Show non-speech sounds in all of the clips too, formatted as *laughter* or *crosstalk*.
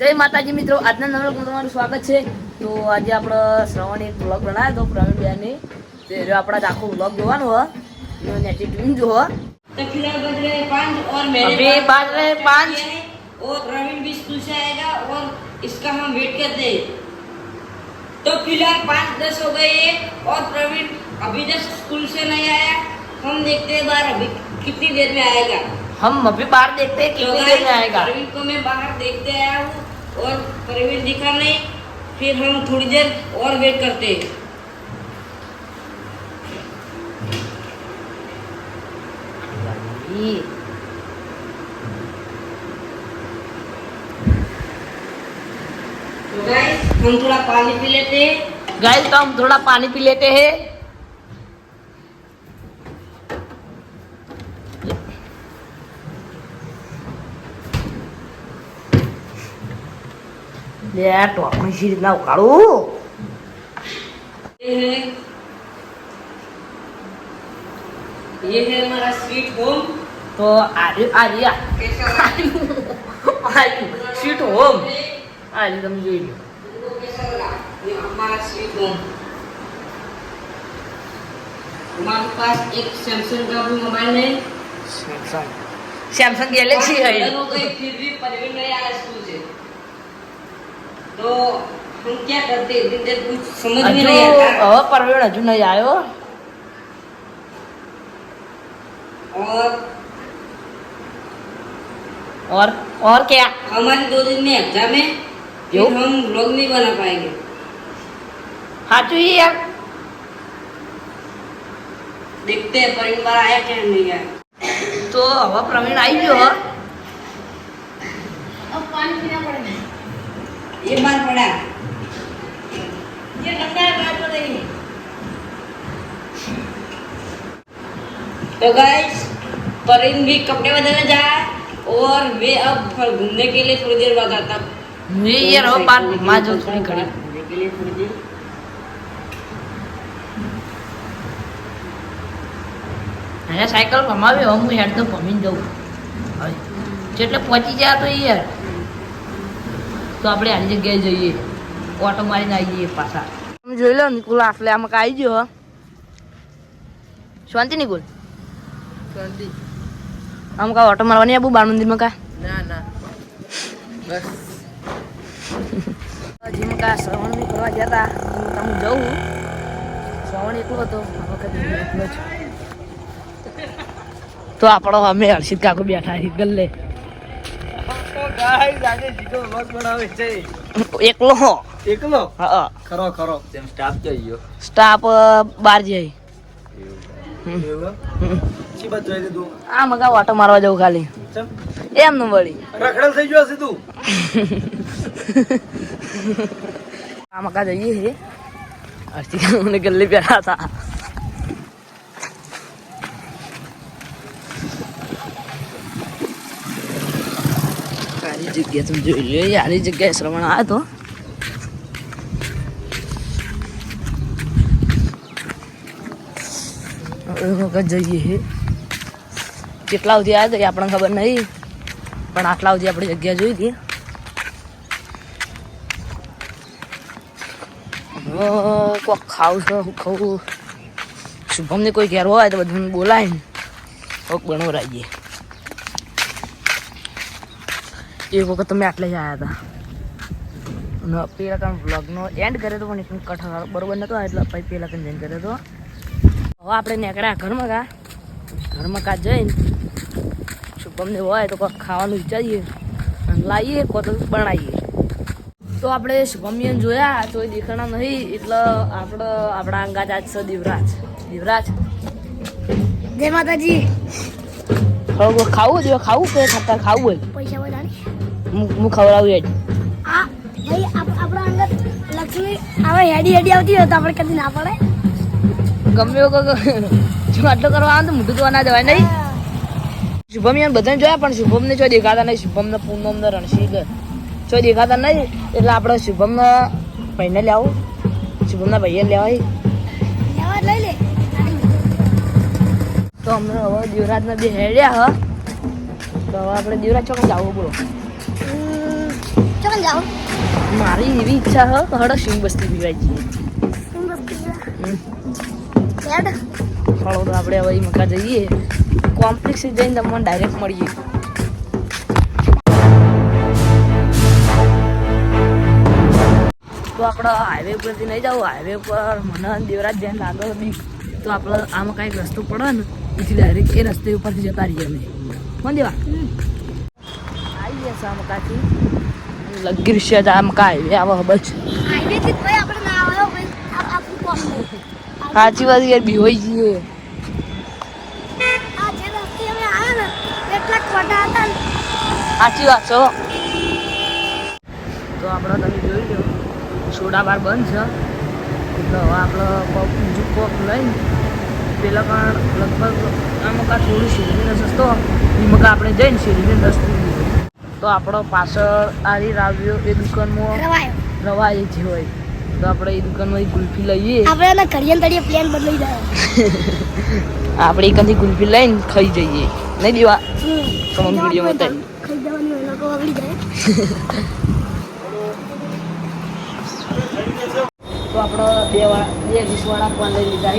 જય માતાજી મિત્રો આજના નવલકમાં તમારું સ્વાગત છે તો આજે આપણે શ્રવણ એક બ્લોગ બનાવ્યો હતો પ્રવીણ બેની તે જો આપણે આખો બ્લોગ જોવાનો હો એનો નેટી ટ્વીન જો હો तो फिलहाल बज रहे हैं पाँच और मेरे अभी पास बज रहे हैं पाँच। है और प्रवीण भी स्कूल से आएगा और इसका हम वेट करते हैं तो फिलहाल पाँच दस हो गए हैं और प्रवीण अभी तक स्कूल से नहीं आया हम देखते हैं बाहर अभी कितनी देर में आएगा हम अभी बाहर देखते हैं तो कितनी देर में guys, आएगा प्रवीण को मैं बाहर देखते आया हूँ और प्रवीण दिखा नहीं फिर हम थोड़ी देर और वेट करते तो guys, हम थोड़ा पानी पी लेते हैं। गाइस तो हम थोड़ा पानी पी लेते हैं। લે ટોપણી સી રીતના ઉકાળું ये है ये है हमारा स्वीट होम તો આજે આજે कैसा આજે સ્વીટ હોમ આજે તમે જોઈ લો तुमको कैसा लगा ये हमारा स्वीट होम हमारे पास एक सैमसंग का भी मोबाइल है સેમસંગ સેમસંગ ગેલેક્સી पाँच है दिन हो गए फिर भी परवीन नहीं आया स्कूल से તો हम क्या करते कुछ समझ में नहीं आता और नहीं आयो और और क्या हमारी दो दिन में एग्जाम है जो हम लोग नहीं बना पाएंगे हाँ तो ये यार देखते हैं परवीन बार आया क्या नहीं आया तो हवा प्रवीण आई जो अब पानी पीना पड़ेगा ये बार पड़ा ये गंदा है बात तो नहीं तो गाइस परिन भी कपड़े बदलने जा रहा है और मैं अब घूमने के लिए थोड़ी देर बाद आता हूँ મેં યાર હવે બાર માં જો થોડી ઘડી घूमने के लिए थोड़ी देर અહીંયા સાયકલ ભમાવી હવે હું હેડ તો ભમીને જઉં હવે જેટલે પહોંચી જાય તો ઈ યાર તો આપણે આની જગ્યાએ જઈએ. ઓટો મારીને આવી જઈએ પાછા. તમે જોઈ લો નિકુલ આટલે આમાં આવી ગયો. શાંતિ નિકુલ આમ કા ઓટો મારવાની આબુ બાળ મંદિરમાં કા ના ના. બસ. *laughs* જેમ કા શ્રવણ બી કરવા ગયા હતા તમે જવું શ્રવણ એકલો હતો. આ વખતે તો આપણો અમે હર્ષિત કાકો બેઠા ગલ્લે તો ગાઈસ આજે જીગો વ્લોગ બનાવે છે એકલો. એકલો? હા. ખરો ખરો. તેમ સ્ટાફ જઈ ગયો? સ્ટાફ બાત જોઈ. આ મગા ઓટો મારવા જવું ખાલી. એમ નું વળી. રખડેલ થઈ ગયો હશે તું? *laughs* આ મકા જઈએ છીએ હર્ષિત મને ગલ્લી બેઠા હતા. જગ્યા તમે જોઈ લો આની જગ્યાએ શ્રવણ આવ્યો તો હવે વખત જઈએ કેટલા સુધી આવ્યા તો એ આપણને ખબર નહીં, પણ આટલા સુધી આપણી જગ્યા જોઈ હતી. કોક ખાવું છે, હું ખાવું. શુભમને કોઈ ઘેર હોય તો બધું બોલાય કોક બનાવરાઈએ. એક વખત તમે આટલે જ આવ્યા હતા અને પેલા કામ વ્લોગનો એન્ડ કર્યો હતો પણ એકદમ કટ બરોબર નતો એટલે પછી પેલા કામ જઈને કર્યો હતો હવે આપણે નીકળ્યા ઘરમાં કા ઘરમાં કા જઈને શુભમને હોય તો કોઈ ખાવાનું વિચારીએ અને લાવીએ કોક બનાવીએ તો આપણે શુભમિયન જોયા તો એ દેખાણા નહીં એટલે આપણે આપણા અંગાજ આજ છે દેવરાજ દેવરાજ જય માતાજી હવે ખાવું જો ખાવું કે ખાતા ખાવું હોય પૈસા વધારે હું ખવડાવું આ ભાઈ આપણા અંદર લક્ષ્મી આવે હેડી હેડી આવતી હોય તો આપણે કદી ના પડે. ગમે એવું જો આટલું કરવા આવે તો મોઢું તો ના જવાય નહીં? શુભમ યાર બધાને જોયા પણ શુભમને જો દેખાતા નહીં. શુભમને પૂનમ ને રણશીક જો દેખાતા નહીં એટલે આપણે શુભમના ભાઈને લેવું. શુભમના ભાઈએ લેવાય. લઈ લે. તો અમે હવે દેવરાજના બે હેડ્યા હ. તો હવે આપણે દેવરાજ ચોક જવું બોલો. ચાલ મારી એવી ઈચ્છા હ હડો સિંગ બસ્તી પીવાય જઈએ હળો તો આપણે હવે મકા જઈએ. કોમ્પ્લેક્સ જઈને તમને ડાયરેક્ટ મળીએ. તો આપણે હાઈવે ઉપરથી નહીં જાવ હાઈવે ઉપર મને દેવરાજ જેમ લાગે બી તો આપણે આમાં કાંઈક રસ્તો પડે ને એથી ડાયરેક્ટ એ રસ્તે ઉપરથી જતા રહીએ અમે. મને દેવા. આવી ગયા છે આ મકાથી લગીર છે જ આ મકા હાઈવે આવે બસ. સાચી વાત યાર બી હોય જઈએ રસ્તે સાચી વાત છો. તો આપણે તમે જોઈ લો સોડા બાર બંધ છે. એટલે હવે આપણે પગ બીજું પગ લઈને પેલા પણ લગભગ આ મકા થોડું શેરીને સસ્તો એ મકા આપણે જઈને શેરીને પીવી તો આપણો પાછળ આરી રાવ્યો એ દુકાનમાં રવાય. રવા એ હોય. તો આપણે એ દુકાનમાં ગુલ્ફી લઈએ. આપણે એના ઘડિયાળ તળિયે પ્લેન બદલાઈ જાય. *laughs* આપણે એકાંથી ગુલ્ફી લઈને ખાઈ જઈએ. નહીં દેવા. તમને વિડીયોમાં બતાવી. ખાઈ જવાની હોય લોકો વગડી જાય. *laughs* તો આપણો બે વા બે વીસવાળા પણ લઈ લીધા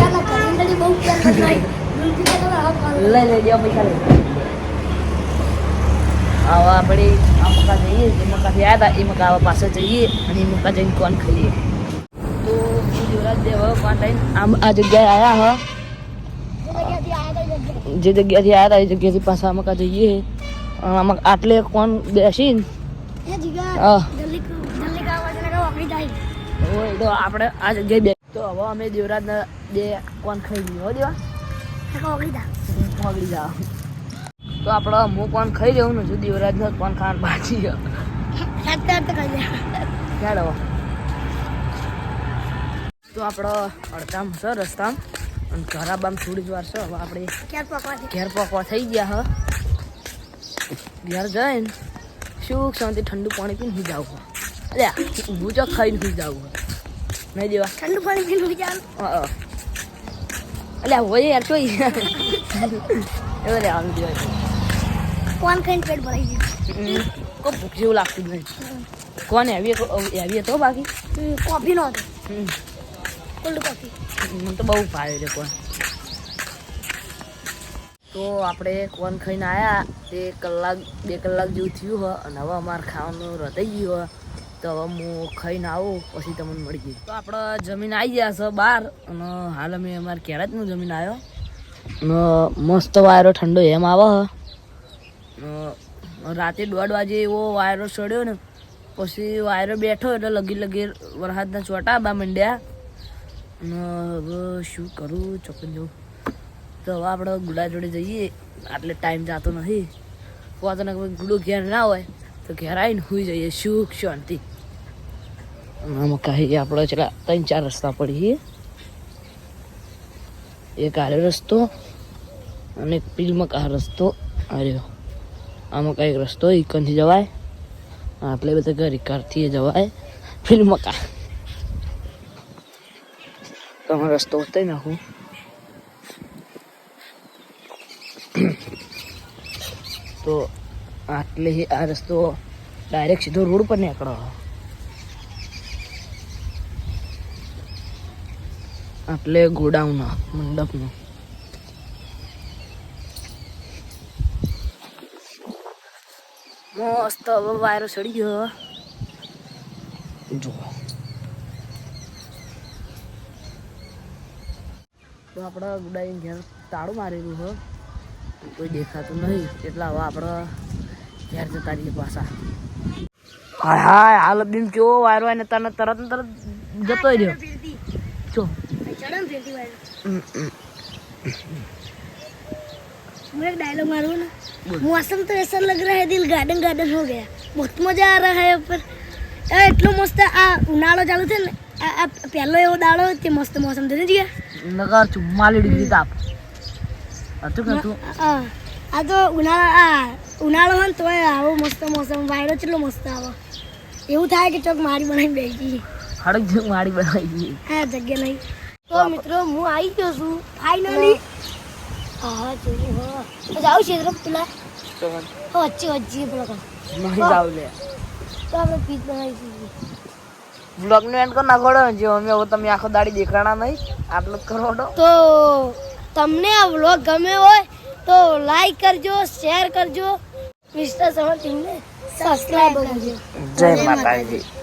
એના ઘડિયાળ તળિયે બહુ લઈ લઈ દેવા પૈસા લઈ આવા આપણે આ મકા જઈએ જે મકાથી આવ્યા હતા એ મકા આવા પાસે જઈએ અને એ મકા જઈને કોણ ખાઈએ. તો યુવરાજ દેવ કોણ આમ આ જગ્યાએ આવ્યા હ. જે જગ્યાથી આવ્યા હતા એ જગ્યાથી પાછા મકા જઈએ. આમાં આટલે કોણ બેસીને? હા. આપણે આ જગ્યાએ બે તો હવે અમે દેવરાજના બે કોણ ખાઈ હો દેવા. પગડી જાવ તો આપણે હું કોણ ખાઈ જવું ને જુદી દેવરાજને કોણ પણ ખાન જાય હેડો તો આપણો અડધામ છે રસ્તામાં. અને ખરાબામ થોડી જ વાર છે હવે આપણે ઘેર પકવા થઈ ગયા હ. ઘેર જઈને સુખ શાંતિ ઠંડુ પાણી પીને સુઈ જાવ અલ્યા ઊભું ચો ખાઈને સુઈ જાવ નહીં દેવા. ઠંડુ પાણી પીને ચાલ હા. અલ્યા હોય યાર ચોઈ એવું રે આમ દેવાય કોણ ખાઈને પેટ ભરાઈ ગયું ભૂખ જેવું લાગતું નહીં કોણ એવી એવી હતો બાકી કોફી નો હતો કોલ્ડ કોફી મને તો બહુ ભાવે છે કોણ તો આપણે કોન ખાઈને આવ્યા તે કલાક બે કલાક જેવું થયું હોય અને હવે અમારે ખાવાનું રતાઈ ગયું હોય તો હવે હું ખાઈને આવું, પછી તમને મળી ગયું તો આપણે જમીન આવી ગયા છે બહાર, અને હાલ અમે અમારે કેરાતનું જમીન આવ્યો. અને મસ્ત વાયરો ઠંડો એમ આવે રાતે દોઢ વાગે એવો વાયરો ચડ્યો ને, પછી વાયરો બેઠો એટલે લગી લગી વરસાદના ચોટા બા મંડ્યા. અને હવે શું કરું ચોપન જવું. તો હવે આપણે ગુડા જોડે જઈએ આટલે ટાઈમ જતો નથી. પોતાને ને ગુડો ઘેર ના હોય. તો ઘેર આવીને હોઈ જઈએ, સુખ, શાંતિ. આમાં કાંઈ આપણે ચલા ત્રણ ચાર રસ્તા પડીએ. એક આર્યો રસ્તો અને એક પીલમાં કા રસ્તો આર્યો. આમાં કાંઈક રસ્તો ઇકનથી જવાય. આપણે બધા ઘર કારથી જવાય. ફિલ્મ કા તમે રસ્તો ઉતારી નાખું. તો આટલે આ રસ્તો ડાયરેક્ટ સીધો રોડ પર નીકળો. આટલે ગોડાઉન, મંડપનો. મસ્ત હવે વાયરો ચડી ગયો. જો તો આપણે ગુડાઈ ઘેર તાળું મારેલું હો કોઈ દેખાતું નહીં. એટલે હવે આપણે ઘેર જતા રહીએ પાછા. હાય હાય હાલ બીમ કેવો વાયરો આવે ને તને તરત ને તરત જતો રહ્યો જો ચડમ ફેરતી વાળી હમ, હમ. मैं एक डायलॉग मारूँ ना मौसम तो ऐसा लग रहा है दिल गार्डन गार्डन हो गया बहुत मजा आ रहा है पर આ એટલો મસ્ત આ ઉનાળો ચાલુ છે ને આ આ પહેલો એવો દાડો તે મસ્ત મોસમ થઈને ગયા નગર ચુમ્માલી ડિગ્રી તાપ હતું કે તું આ આ તો ઉનાળો આ ઉનાળો હોય ને તોય આવો મસ્ત મોસમ વાયરો કેટલો મસ્ત આવે એવું થાય કે ચોક મારી બનાવી બેસી. હડક ચોક મારી બનાવી. ગઈ હા જગ્યા નહીં. તો મિત્રો હું આવી ગયો છું ફાઇનલી હા જોયું હા. જાવ છે પેલા. તો વચ્ચે વચ્ચે પેલા. નહીં જાવ લે. તો આપણે પીચ બનાવીશું બ્લોગનું એન્ડ કર નાખોડો જે અમે હવે તમે આખો દાડી દેખાણા નહીં આટલું જ કરો તો તમને આ વ્લોગ ગમે હોય તો લાઈક કરજો શેર કરજો. મિસ્ટર સમર ટીમને સબસ્ક્રાઈબ કરજો. જય માતાજી.